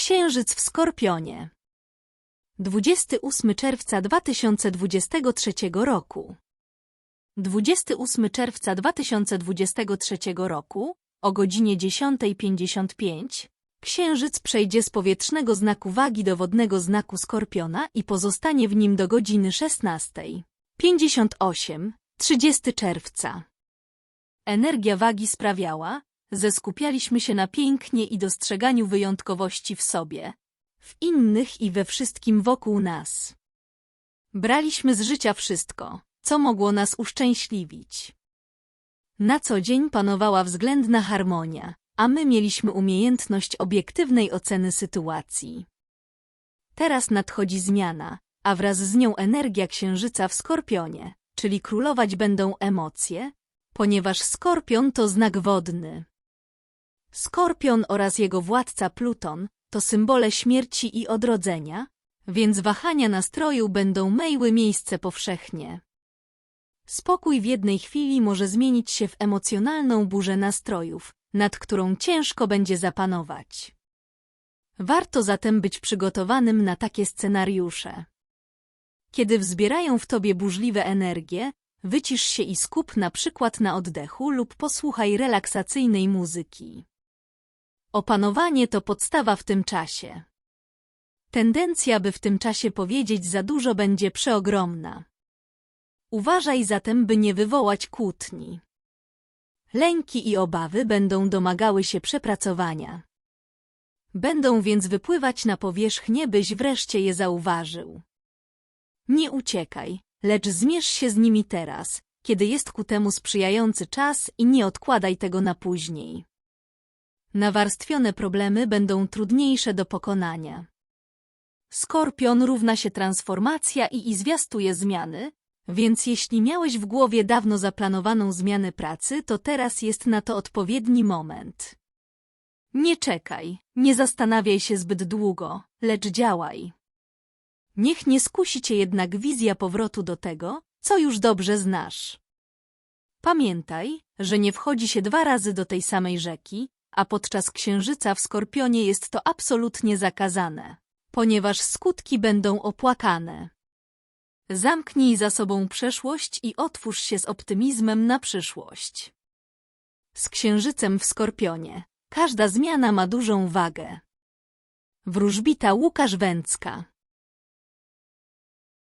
Księżyc w Skorpionie. 28 czerwca 2023 roku. 28 czerwca 2023 roku o godzinie 10.55 Księżyc przejdzie z powietrznego znaku wagi do wodnego znaku Skorpiona i pozostanie w nim do godziny 16.58 30 czerwca. Energia wagi sprawiała, że skupialiśmy się na pięknie i dostrzeganiu wyjątkowości w sobie, w innych i we wszystkim wokół nas. Braliśmy z życia wszystko, co mogło nas uszczęśliwić. Na co dzień panowała względna harmonia, a my mieliśmy umiejętność obiektywnej oceny sytuacji. Teraz nadchodzi zmiana, a wraz z nią energia księżyca w skorpionie, czyli królować będą emocje, ponieważ skorpion to znak wodny. Skorpion oraz jego władca Pluton to symbole śmierci i odrodzenia, więc wahania nastroju będą mejły miejsce powszechnie. Spokój w jednej chwili może zmienić się w emocjonalną burzę nastrojów, nad którą ciężko będzie zapanować. Warto zatem być przygotowanym na takie scenariusze. Kiedy wzbierają w tobie burzliwe energie, wycisz się i skup na przykład na oddechu lub posłuchaj relaksacyjnej muzyki. Opanowanie to podstawa w tym czasie. Tendencja, by w tym czasie powiedzieć za dużo będzie przeogromna. Uważaj zatem, by nie wywołać kłótni. Lęki i obawy będą domagały się przepracowania. Będą więc wypływać na powierzchnię, byś wreszcie je zauważył. Nie uciekaj, lecz zmierz się z nimi teraz, kiedy jest ku temu sprzyjający czas i nie odkładaj tego na później. Nawarstwione problemy będą trudniejsze do pokonania. Skorpion równa się transformacja i, i zwiastuje zmiany, więc jeśli miałeś w głowie dawno zaplanowaną zmianę pracy, to teraz jest na to odpowiedni moment. Nie czekaj, nie zastanawiaj się zbyt długo, lecz działaj. Niech nie skusi cię jednak wizja powrotu do tego, co już dobrze znasz. Pamiętaj, że nie wchodzi się dwa razy do tej samej rzeki, a podczas księżyca w Skorpionie jest to absolutnie zakazane, ponieważ skutki będą opłakane. Zamknij za sobą przeszłość i otwórz się z optymizmem na przyszłość. Z księżycem w Skorpionie każda zmiana ma dużą wagę. Wróżbita Łukasz Węcka